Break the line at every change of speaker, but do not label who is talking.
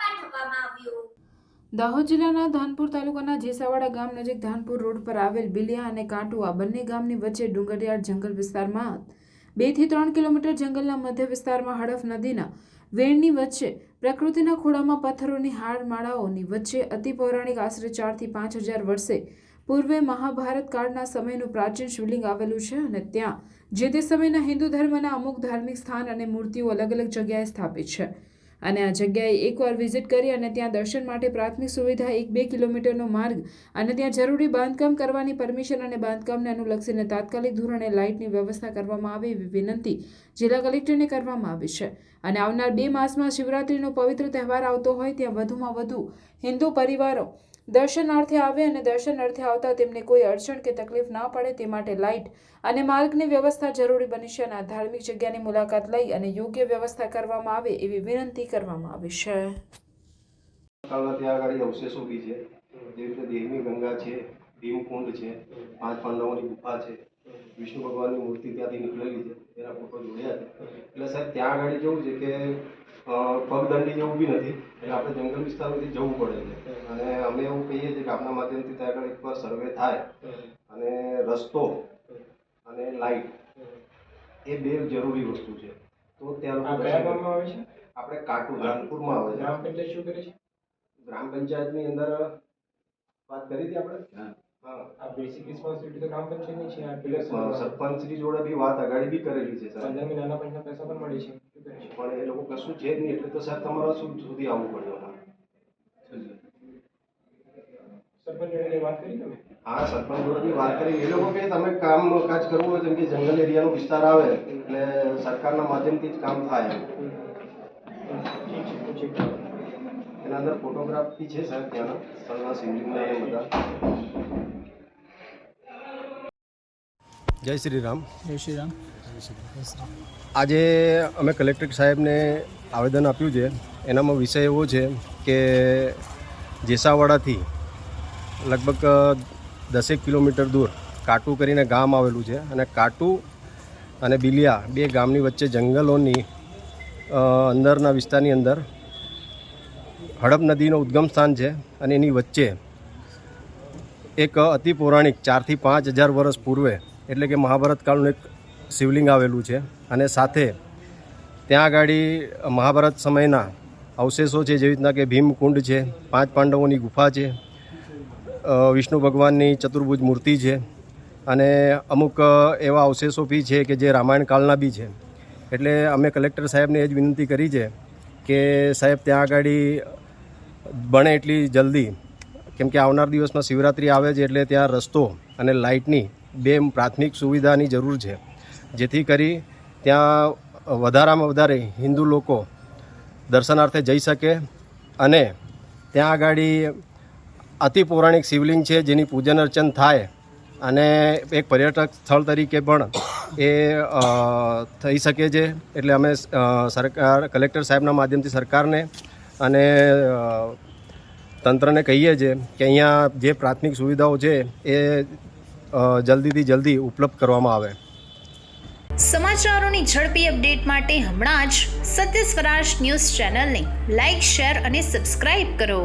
પાઠવવામાં આવ્યું.
દાહોદ જિલ્લાના ધાનપુર તાલુકાના જેસાવાડા ગામ નજીક ધાનપુર રોડ પર આવેલ બિલિયા અને કાંટુઆ બંને ગામની વચ્ચે ડુંગરિયાળ જંગલ વિસ્તારમાં બેથી ત્રણ કિલોમીટર જંગલના મધ્ય વિસ્તારમાં હડફ નદીના વેણની વચ્ચે, પ્રકૃતિના ખોળામાં પથ્થરોની હારમાળાઓની વચ્ચે અતિ પૌરાણિક આશરે ચારથી પાંચ હજાર વર્ષે પૂર્વે મહાભારત કાળના સમયનું પ્રાચીન શિવલિંગ આવેલું છે અને ત્યાં જે તે સમયના હિન્દુ ધર્મના અમુક ધાર્મિક સ્થાન અને મૂર્તિઓ અલગ અલગ જગ્યાએ સ્થાપિત છે. અને આ જગ્યાએ એકવાર વિઝિટ કરી અને ત્યાં દર્શન માટે પ્રાથમિક સુવિધા એક બે કિલોમીટરનો માર્ગ અને ત્યાં જરૂરી બાંધકામ કરવાની પરમિશન અને બાંધકામને અનુલક્ષીને તાત્કાલિક ધોરણે લાઇટની વ્યવસ્થા કરવામાં આવે એવી વિનંતી જિલ્લા કલેક્ટરને કરવામાં આવી છે. અને આવનાર બે માસમાં શિવરાત્રીનો પવિત્ર તહેવાર આવતો હોય ત્યાં વધુમાં વધુ હિન્દુ પરિવારો દર્શનાર્થે આવે અને દર્શનાર્થે આવતા તેમને કોઈ અડચણ કે તકલીફ ના પડે તે માટે લાઇટ અને માર્ગની વ્યવસ્થા જરૂરી બની છે અને આ ધાર્મિક જગ્યાની મુલાકાત લઈ અને યોગ્ય વ્યવસ્થા કરવામાં આવે એવી વિનંતી કરવામાં આવી છે.
અવશેષો બી છે. જેવી રીતે દેવની ગંગા છે, ભીમકુંડ છે, પાંચ પાંડવોની ગુફા છે, વિષ્ણુ ભગવાનની મૂર્તિ ત્યાંથી નીકળેલી છે, એના ફોટો જોડ્યા છે. એટલે સાહેબ, ત્યાં આગળ કેવું છે કે પગદંડી જેવું બી નથી. એટલે આપણે જંગલ વિસ્તારમાંથી જવું પડે છે અને અમે એવું કહીએ છીએ કે આપણા માધ્યમથી ત્યાં આગળ એકવાર સર્વે થાય. અને રસ્તો અને લાઇટ એ બે જરૂરી વસ્તુ છે. તો ત્યાં લોકો
આવે છે?
આપણે કાટુ રાનપુરમાં આવે છે.
ગ્રામ પંચાયત શું કરે છે?
ગ્રામ પંચાયતની અંદર વાત કરી હતી આપણે? હા.
આ બેસિક રિસ્પોન્સિબિલિટી તો ગ્રામ પંચાયતની છે
સરપંચશ્રી જોડે બી વાત અગાડી બી કરેલી છે સર
નાના પંચના પૈસા પણ મળે છે.
પણ એ લોકો કશું છે જ નહીં એટલે તો સાહેબ તમારા શું સુધી આવવું પડે અમારે
સરપંચ જોડે કઈ વાત કરી
હા સરપંચ જોડે વાત કરી. એ લોકો કે તમે કામ કાજ કરવું હોય જેમ કે જંગલ એરિયાનો વિસ્તાર આવે એટલે સરકારના માધ્યમથી જ કામ થાય એના અંદર ફોટોગ્રાફ છે સાહેબ ત્યાંના સ્થળના એ બધા. જય શ્રી રામ
જય શ્રી રામ
આજે અમે કલેક્ટર સાહેબને આવેદન આપ્યું છે. એનામાં વિષય એવો છે કે જેસાવાડાથી લગભગ દસેક કિલોમીટર દૂર કાટુ કરીને ગામ આવેલું છે અને કાટુ અને બિલિયા બે ગામની વચ્ચે જંગલોની અંદરના વિસ્તારની અંદર હડપ નદીનો ઉદ્ગમ સ્થાન છે અને એની વચ્ચે એક અતિ પૌરાણિક ચારથી પાંચ હજાર વર્ષ પૂર્વે એટલે કે મહાભારત કાળનું એક શિવલિંગ આવેલું છે. અને સાથે ત્યાં આગળ મહાભારત સમયના અવશેષો છે, જેવી રીતના કે ભીમકુંડ છે, પાંચ પાંડવોની ગુફા છે વિષ્ણુ ભગવાનની ચતુર્ભુજ મૂર્તિ છે અને અમુક એવા અવશેષો બી છે કે જે રામાયણ કાળના બી છે. એટલે અમે કલેક્ટર સાહેબને એ જ વિનંતી કરી છે કે સાહેબ ત્યાં આગળ બને એટલી જલ્દી, કેમ કે આવનાર દિવસમાં શિવરાત્રિ આવે છે એટલે ત્યાં રસ્તો અને લાઇટની બે પ્રાથમિક સુવિધાની જરૂર છે. જેથી કરી ત્યાં વધારામાં વધારે હિન્દુ લોકો દર્શનાર્થે જઈ શકે અને ત્યાં આગળ અતિ પૌરાણિક શિવલિંગ છે જેની પૂજન અર્ચન થાય અને એક પર્યટક સ્થળ તરીકે પણ એ થઈ શકે છે. એટલે અમે સરકાર, કલેક્ટર સાહેબના માધ્યમથી સરકારને અને તંત્રને કહીએ છીએ કે અહીંયા જે પ્રાથમિક સુવિધાઓ છે એ જલ્દીથી જલ્દી ઉપલબ્ધ કરવામાં આવે.
સમાચારોની ઝડપી અપડેટ માટે હમણાં જ સત્ય સ્વરાજ ન્યૂઝ ચેનલને લાઇક શેર અને સબસ્ક્રાઇબ કરો.